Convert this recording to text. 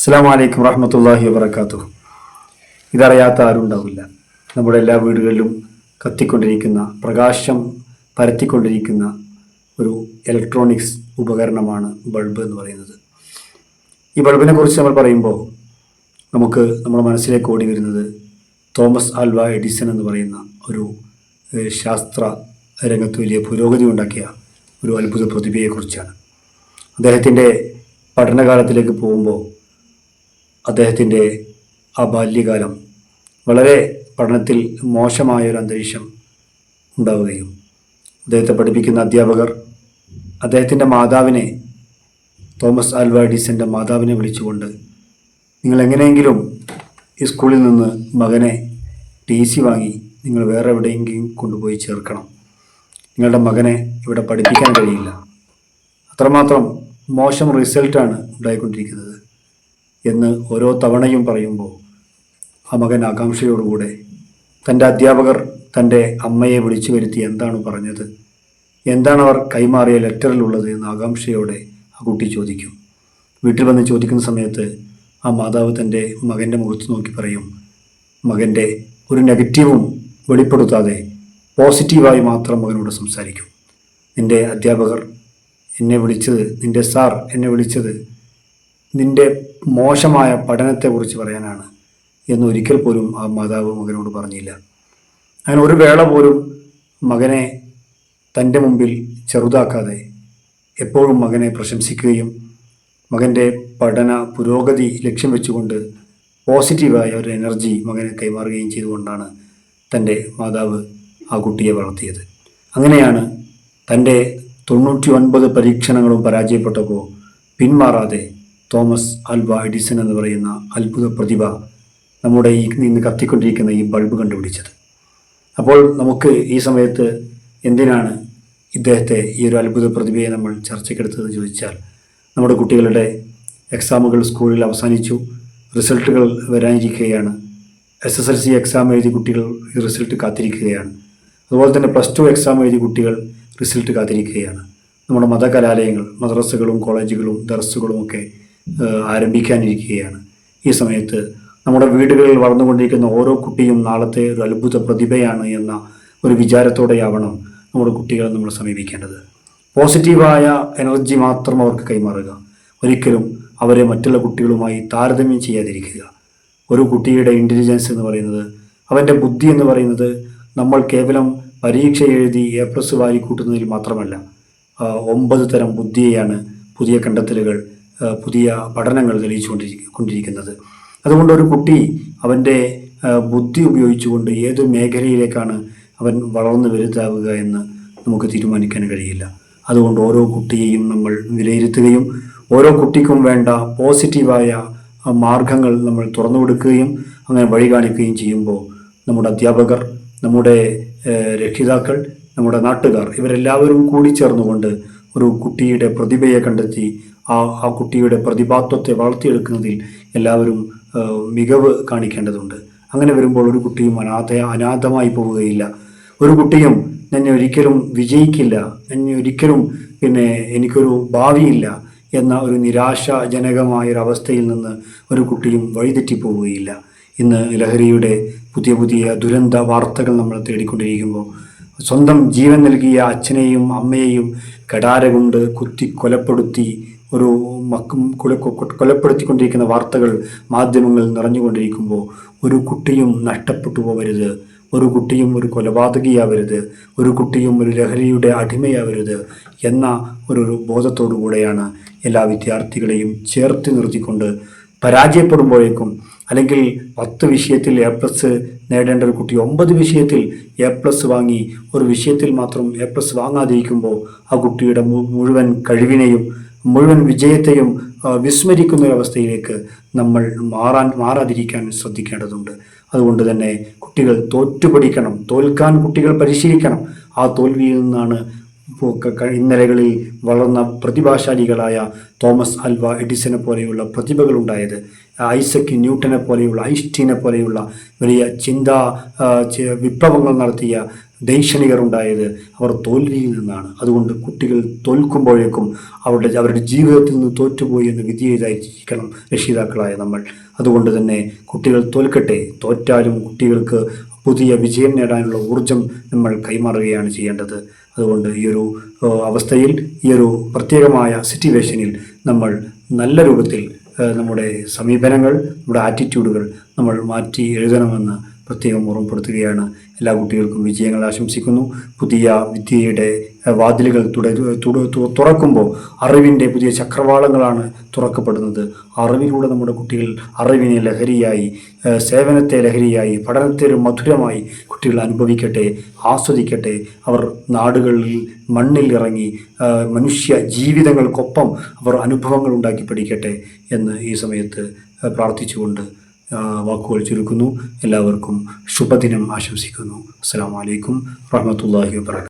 അസ്സാം വലൈക്കും വറഹമത്തല്ലാഹി വാബർക്കാത്തു ഇതറിയാത്ത ആരും ഉണ്ടാവില്ല. നമ്മുടെ എല്ലാ വീടുകളിലും കത്തിക്കൊണ്ടിരിക്കുന്ന പ്രകാശം പരത്തിക്കൊണ്ടിരിക്കുന്ന ഒരു ഇലക്ട്രോണിക്സ് ഉപകരണമാണ് ബൾബ് എന്ന് പറയുന്നത്. ഈ ബൾബിനെ കുറിച്ച് നമ്മൾ പറയുമ്പോൾ നമുക്ക് നമ്മുടെ മനസ്സിലേക്ക് ഓടി വരുന്നത് തോമസ് ആൽവ എഡിസൺ എന്ന് പറയുന്ന ഒരു ശാസ്ത്ര രംഗത്ത് വലിയ പുരോഗതി ഉണ്ടാക്കിയ ഒരു അത്ഭുത പ്രതിഭയെക്കുറിച്ചാണ്. അദ്ദേഹത്തിന്റെ പഠനകാലത്തിലേക്ക് പോകുമ്പോൾ അദ്ദേഹത്തിന്റെ ആ ബാല്യകാലം വളരെ പഠനത്തിൽ മോശമായൊരു അന്തരീക്ഷം ഉണ്ടാവുകയും അദ്ദേഹത്തെ പഠിപ്പിക്കുന്ന അധ്യാപകർ അദ്ദേഹത്തിന്റെ മാതാവിനെ തോമസ് ആൽവ മാതാവിനെ വിളിച്ചുകൊണ്ട് നിങ്ങൾ എങ്ങനെയെങ്കിലും ഈ സ്കൂളിൽ നിന്ന് മകനെ ടി സി വാങ്ങി നിങ്ങൾ വേറെ എവിടെയെങ്കിലും കൊണ്ടുപോയി ചേർക്കണം. നിങ്ങളുടെ മകനെ ഇവിടെ പഠിപ്പിക്കാൻ കഴിയില്ല. അത്രമാത്രം മോശം റിസൾട്ടാണ് ഉണ്ടായിക്കൊണ്ടിരിക്കുന്നത്. എന്ന് ഓരോ തവണയും പറയുമ്പോൾ ആ മകൻ ആകാംക്ഷയോടുകൂടെ തന്റെ അധ്യാപകർ തന്റെ അമ്മയെ വിളിച്ചു വരുത്തി എന്താണ് പറഞ്ഞത്? എന്താണ് അവർ കൈമാറിയ ലെറ്ററിലുള്ളത് എന്ന് ആകാംക്ഷയോടെ ആ കുട്ടി ചോദിക്കും. വീട്ടിൽ വന്ന് ചോദിക്കുന്ന സമയത്ത് ആ മാതാവ് തന്റെ മകന്റെ മുഖത്ത് നോക്കി പറയും മകന്റെ ഒരു നെഗറ്റീവും വെളിപ്പെടുത്താതെ പോസിറ്റീവായി മാത്രം മകനോട് സംസാരിക്കും. നിന്റെ അധ്യാപകർ എന്നെ വിളിച്ചത് നിന്റെ സാർ എന്നെ വിളിച്ചത് നിന്റെ മോശമായ പഠനത്തെക്കുറിച്ച് പറയാനാണ് എന്ന് ഒരിക്കൽ പോലും ആ മാതാവ് മകനോട് പറഞ്ഞില്ല. അങ്ങനെ ഒരു വേള പോലും മകനെ തന്റെ മുമ്പിൽ ചെറുതാക്കാതെ എപ്പോഴും മകനെ പ്രശംസിക്കുകയും മകന്റെ പഠന പുരോഗതി ലക്ഷ്യം വെച്ചുകൊണ്ട് പോസിറ്റീവായ ഒരു എനർജി മകനെ കൈമാറുകയും ചെയ്തുകൊണ്ടാണ് തന്റെ മാതാവ് ആ കുട്ടിയെ വളർത്തിയത്. അങ്ങനെയാണ് തന്റെ തൊണ്ണൂറ്റി ഒൻപത് പരീക്ഷണങ്ങളും പരാജയപ്പെട്ടപ്പോൾ പിന്മാറാതെ തോമസ് ആൽവ എഡിസൺ എന്ന് പറയുന്ന അത്ഭുത പ്രതിഭ നമ്മുടെ ഈ നിന്ന് കത്തിക്കൊണ്ടിരിക്കുന്ന ഈ ബൾബ് കണ്ടുപിടിച്ചത്. അപ്പോൾ നമുക്ക് ഈ സമയത്ത് എന്തിനാണ് ഇദ്ദേഹത്തെ ഈ ഒരു അത്ഭുത പ്രതിഭയെ നമ്മൾ ചർച്ചയ്ക്കെടുത്തതെന്ന് ചോദിച്ചാൽ നമ്മുടെ കുട്ടികളുടെ എക്സാമുകൾ സ്കൂളിൽ അവസാനിച്ചു റിസൾട്ടുകൾ വരാനിരിക്കുകയാണ്. S S L C exam എഴുതി കുട്ടികൾ റിസൾട്ട് കാത്തിരിക്കുകയാണ്. അതുപോലെ തന്നെ പ്ലസ് ടു എക്സാം എഴുതി കുട്ടികൾ റിസൾട്ട് കാത്തിരിക്കുകയാണ്. നമ്മുടെ മതകലാലയങ്ങൾ മദ്രസകളും കോളേജുകളും ദർസുകളും ഒക്കെ ആരംഭിക്കാനിരിക്കുകയാണ്. ഈ സമയത്ത് നമ്മുടെ വീടുകളിൽ വളർന്നുകൊണ്ടിരിക്കുന്ന ഓരോ കുട്ടിയും നാളത്തെ ഒരു അത്ഭുത പ്രതിഭയാണ് എന്ന ഒരു വിചാരത്തോടെയാവണം നമ്മുടെ കുട്ടികളെ നമ്മൾ സമീപിക്കേണ്ടത്. പോസിറ്റീവായ എനർജി മാത്രം അവർക്ക് കൈമാറുക. ഒരിക്കലും അവരെ മറ്റുള്ള കുട്ടികളുമായി താരതമ്യം ചെയ്യാതിരിക്കുക. ഒരു കുട്ടിയുടെ ഇന്റലിജൻസ് എന്ന് പറയുന്നത് അവന്റെ ബുദ്ധി എന്ന് പറയുന്നത് നമ്മൾ കേവലം പരീക്ഷ എഴുതി എ പ്ലസ് വാരിക്കൂട്ടുന്നതിൽ മാത്രമല്ല ഒമ്പത് തരം ബുദ്ധിയെയാണ് പുതിയ കണ്ടെത്തലുകൾ പുതിയ പഠനങ്ങൾ തെളിയിച്ചുകൊണ്ടിരിക്കുന്നത് കൊണ്ടിരിക്കുന്നത്. അതുകൊണ്ട് ഒരു കുട്ടി അവന്റെ ബുദ്ധി ഉപയോഗിച്ചുകൊണ്ട് ഏത് മേഖലയിലേക്കാണ് അവൻ വളർന്നു വലുതാവുക എന്ന് നമുക്ക് തീരുമാനിക്കാൻ കഴിയില്ല. അതുകൊണ്ട് ഓരോ കുട്ടിയെയും നമ്മൾ വിലയിരുത്തുകയും ഓരോ കുട്ടിക്കും വേണ്ട പോസിറ്റീവായ മാർഗങ്ങൾ നമ്മൾ തുറന്നു കൊടുക്കുകയും അങ്ങനെ വഴി കാണിക്കുകയും ചെയ്യുമ്പോൾ നമ്മുടെ അധ്യാപകർ നമ്മുടെ രക്ഷിതാക്കൾ നമ്മുടെ നാട്ടുകാർ ഇവരെല്ലാവരും കൂടി ചേർന്നുകൊണ്ട് ഒരു കുട്ടിയുടെ പ്രതിഭയെ കണ്ടെത്തി ആ ആ കുട്ടിയുടെ പ്രതിഭാത്വത്തെ വളർത്തിയെടുക്കുന്നതിൽ എല്ലാവരും മികവ് കാണിക്കേണ്ടതുണ്ട്. അങ്ങനെ വരുമ്പോൾ ഒരു കുട്ടിയും അനാഥ അനാഥമായി പോവുകയില്ല. ഒരു കുട്ടിയും എന്നെ ഒരിക്കലും വിജയിക്കില്ല എന്നെ ഒരിക്കലും പിന്നെ എനിക്കൊരു ഭാവിയില്ല എന്ന ഒരു നിരാശാജനകമായ ഒരു അവസ്ഥയിൽ നിന്ന് ഒരു കുട്ടിയും വഴിതെറ്റിപ്പോവുകയില്ല. ഇന്ന് ലഹരിയുടെ പുതിയ പുതിയ ദുരന്ത വാർത്തകൾ നമ്മൾ തേടിക്കൊണ്ടിരിക്കുമ്പോൾ സ്വന്തം ജീവൻ നൽകിയ അച്ഛനെയും അമ്മയെയും കടാര കൊണ്ട് കുത്തി കൊലപ്പെടുത്തി ഒരു മക്കും കൊലപ്പെടുത്തിക്കൊണ്ടിരിക്കുന്ന വാർത്തകൾ മാധ്യമങ്ങൾ നിറഞ്ഞുകൊണ്ടിരിക്കുമ്പോൾ ഒരു കുട്ടിയും നഷ്ടപ്പെട്ടു പോകരുത് ഒരു കുട്ടിയും ഒരു കൊലപാതകിയാവരുത്. ഒരു കുട്ടിയും ഒരു ലഹരിയുടെ അടിമയാവരുത് എന്ന ഒരു ബോധത്തോടു കൂടെയാണ് എല്ലാ വിദ്യാർത്ഥികളെയും ചേർത്ത് നിർത്തിക്കൊണ്ട് പരാജയപ്പെടുമ്പോഴേക്കും അല്ലെങ്കിൽ പത്ത് വിഷയത്തിൽ എ പ്ലസ് നേടേണ്ട ഒരു കുട്ടി ഒമ്പത് വിഷയത്തിൽ എ പ്ലസ് വാങ്ങി ഒരു വിഷയത്തിൽ മാത്രം എ പ്ലസ് വാങ്ങാതിരിക്കുമ്പോൾ ആ കുട്ടിയുടെ മുഴുവൻ കഴിവിനെയും മുഴുവൻ വിജയത്തെയും വിസ്മരിക്കുന്ന ഒരു അവസ്ഥയിലേക്ക് നമ്മൾ മാറാൻ മാറാതിരിക്കാൻ ശ്രദ്ധിക്കേണ്ടതുണ്ട്. അതുകൊണ്ട് തന്നെ കുട്ടികൾ തോറ്റുപഠിക്കണം തോൽക്കാൻ കുട്ടികൾ പരിശീലിക്കണം. ആ തോൽവിയിൽ നിന്നാണ് ഇന്നലകളിൽ വളർന്ന പ്രതിഭാശാലികളായ തോമസ് അൽവ എഡിസനെ പോലെയുള്ള പ്രതിഭകളുണ്ടായത്. ഐസക് ന്യൂട്ടനെ പോലെയുള്ള ഐസ്റ്റീനെ പോലെയുള്ള വലിയ ചിന്താ വിപ്ലവങ്ങൾ നടത്തിയ ദൈക്ഷണികർ ഉണ്ടായത് അവർ തോൽവിയിൽ നിന്നാണ്. അതുകൊണ്ട് കുട്ടികൾ തോൽക്കുമ്പോഴേക്കും അവരുടെ അവരുടെ ജീവിതത്തിൽ നിന്ന് തോറ്റുപോയി എന്ന് വിധിയെഴുതായിരിക്കണം രക്ഷിതാക്കളായ നമ്മൾ. അതുകൊണ്ട് തന്നെ കുട്ടികൾ തോൽക്കട്ടെ. തോറ്റാലും കുട്ടികൾക്ക് പുതിയ വിജയം നേടാനുള്ള ഊർജം നമ്മൾ കൈമാറുകയാണ് ചെയ്യേണ്ടത്. അതുകൊണ്ട് ഈ ഒരു അവസ്ഥയിൽ ഈ ഒരു പ്രത്യേകമായ സിറ്റുവേഷനിൽ നമ്മൾ നല്ല രൂപത്തിൽ നമ്മുടെ സമീപനങ്ങൾ നമ്മുടെ ആറ്റിറ്റ്യൂഡുകൾ നമ്മൾ മാറ്റി എഴുതണമെന്ന് പ്രത്യേകം ഓർമ്മപ്പെടുത്തുകയാണ്. എല്ലാ കുട്ടികൾക്കും വിജയങ്ങൾ ആശംസിക്കുന്നു. പുതിയ വിദ്യയുടെ വാതിലുകൾ തുറക്കുമ്പോൾ അറിവിന്റെ പുതിയ ചക്രവാളങ്ങളാണ് തുറക്കപ്പെടുന്നത്. അറിവിലൂടെ നമ്മുടെ കുട്ടികൾ അറിവിനെ ലഹരിയായി സേവനത്തെ ലഹരിയായി പഠനത്തെ മധുരമായി കുട്ടികൾ അനുഭവിക്കട്ടെ ആസ്വദിക്കട്ടെ. അവർ നാടുകളിൽ മണ്ണിൽ ഇറങ്ങി മനുഷ്യ ജീവിതങ്ങൾക്കൊപ്പം അവർ അനുഭവങ്ങൾ ഉണ്ടാക്കി പഠിക്കട്ടെ എന്ന് ഈ സമയത്ത് പ്രാർത്ഥിച്ചുകൊണ്ട് വാക്കുകൾ ചുരുക്കുന്നു എല്ലാവർക്കും ശുഭദിനം ആശംസിക്കുന്നു. അസ്സാം വലൈക്കും വാഹമത്തല്ലാഹി വാബർക്കാത്തു